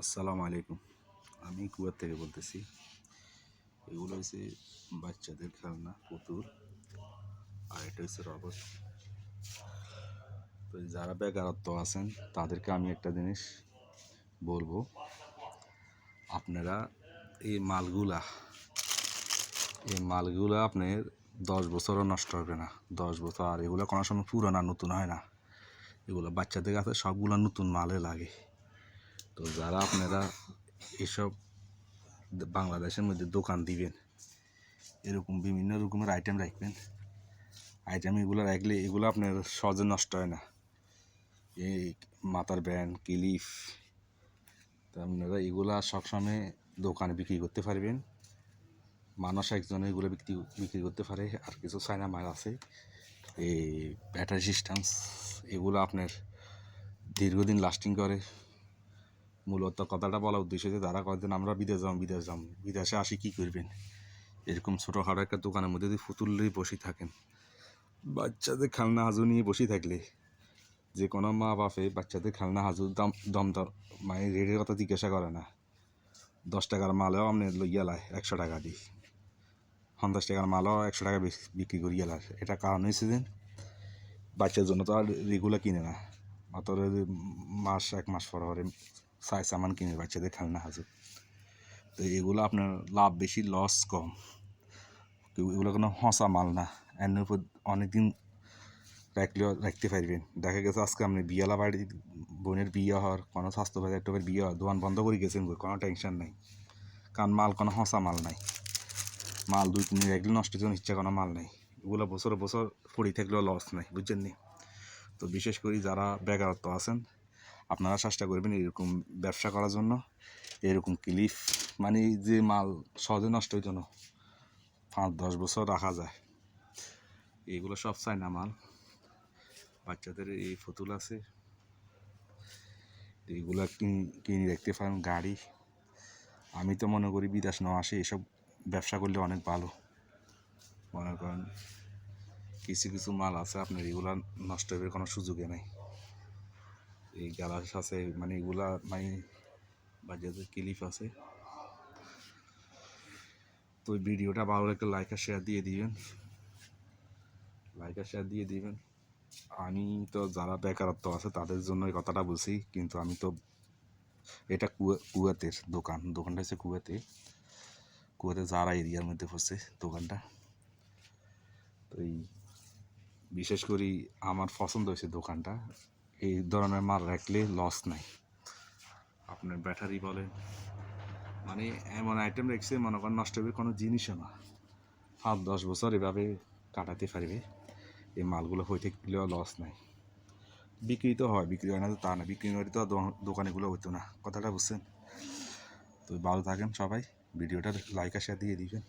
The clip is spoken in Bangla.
আসসালামু আলাইকুম। আমি কুয়ার থেকে বলতেছি। এগুলো হচ্ছে বাচ্চাদের খেলনা, পুতুল, আর এটা হচ্ছে রবট। তো যারা বেকারত্ব আছেন, তাদেরকে আমি একটা জিনিস বলব। আপনারা এই মালগুলা এই মালগুলা আপনার দশ বছরও নষ্ট হবে না। দশ বছর, আর এগুলো কোনো সময় পুরানা নতুন হয় না। এগুলো বাচ্চাদের কাছে সবগুলো নতুন মালে লাগে। তো যারা আপনারা এসব বাংলাদেশের মধ্যে দোকান দিবেন, এরকম বিভিন্ন রকমের আইটেম রাখবেন আইটেম এগুলো রাখলে এগুলো আপনার সহজে নষ্ট হয় না। এই মাথার ব্যান্ড, ক্লিপ, তা আপনারা এগুলা সবসময় দোকানে বিক্রি করতে পারবেন। মানুষ একজন এগুলো বিক্রি বিক্রি করতে পারে, আর কিছু চায়না মাল আছে। এই ব্যাটারি সিস্টেমস এগুলো আপনার দীর্ঘদিন লাস্টিং করে। মূলত কথাটা বলার উদ্দেশ্য যে তারা কয়েকদিন আমরা বিদেশ যাম বিদেশ যাম বিদেশে আসি কী করবেন? এরকম ছোটোখাটো একটা দোকানের মধ্যে যদি ফুতুল নিয়ে বসে থাকেন। বাচ্চাদের খেলনা হাজু নিয়ে বসে থাকলে যে কোনো মা বাপে বাচ্চাদের খেলনা হাজু দাম দম দর মানে রেটের কথা জিজ্ঞাসা করে না। দশ টাকার মালেও আপনি লইয়া লাই, একশো টাকা দিই পঞ্চাশ টাকার মালও একশো টাকা বিক্রি করি গেলার এটা কারণ হয়েছে যে বাচ্চার জন্য তো আর রেগুলার কিনে না। মাত্র মাস, এক মাস পর পরে সাই সামান কিনে বাচ্চাদের খেলনা হাজু তো এগুলো আপনার লাভ বেশি লস কম। এগুলো কোনো হসা মাল না। এর উপর অনেকদিন রাখলেও রাখতে পারবেন দেখা গেছে আজকে আপনি বিয়ালা বাড়ি, বোনের বিয়ে হওয়ার, কোনো স্বাস্থ্য বাজার একটা বিয়ে হওয়ার, দোকান বন্ধ করে গেছেন কোনো টেনশন নাই। কারণ মাল কোনো হসা মাল নাই। মাল দুই, তিন রাখলে নষ্ট জন্য ইচ্ছা কোনো মাল নাই। এগুলো বছর বছর পড়ে থাকলেও লস নাই, বুঝছেন নি? তো বিশেষ করে যারা বেকারত্ব আছেন আপনারা চেষ্টা করবেন এরকম ব্যবসা করার জন্য, এরকম ক্লিপ মানে যে মাল সহজে নষ্ট হইতো না। পাঁচ, দশ বছর রাখা যায়। এগুলো সব চায়না মাল। বাচ্চাদের এই ফুতুল আছে। এগুলো কিন- রাখতে পারেন, গাড়ি। আমি তো মনে করি বিদেশ না আসে এসব ব্যবসা করলে অনেক ভালো। মনে করেন, কিছু কিছু মাল আছে, আপনার এগুলা নষ্ট হবে কোনো সুযোগে নেই। এই গ্যালাস আছে মানে এগুলা মানে বাজারে ক্লিপ আছে। তো ভিডিওটা ভালো লাগলে লাইক আর শেয়ার দিয়ে দিবেন। লাইক আর শেয়ার দিয়ে দিবেন। আমি তো যারা বেকারত্ব আছে, তাদের জন্য এই কথাটা বলছি, কিন্তু আমি তো, এটা কুয়া, কুয়াতের দোকান। দোকানটা হচ্ছে কুয়াতে। কুয়াতে যারা এরিয়ার মধ্যে পড়ছে, দোকানটা। তো এই, বিশেষ করে আমার পছন্দ হয়েছে দোকানটা। এই ধরনের মাল রাখলে লস নাই। আপনার ব্যাটারি বলেন মানে এমন আইটেম রেখেছে, মনে করেন নষ্ট হবে কোনো জিনিসও না। পাঁচ, দশ বছর এভাবে কাটাতে পারবে, এই মালগুলো হয়ে থাকলেও লস নাই। বিক্রি তো হয়, বিক্রি হয় না তো তা না, বিক্রি হলে তো দোকানেগুলো হতো না। কথাটা বুঝছেন? তো ভালো থাকেন সবাই, ভিডিওটা লাইক আর দিয়ে দিবেন।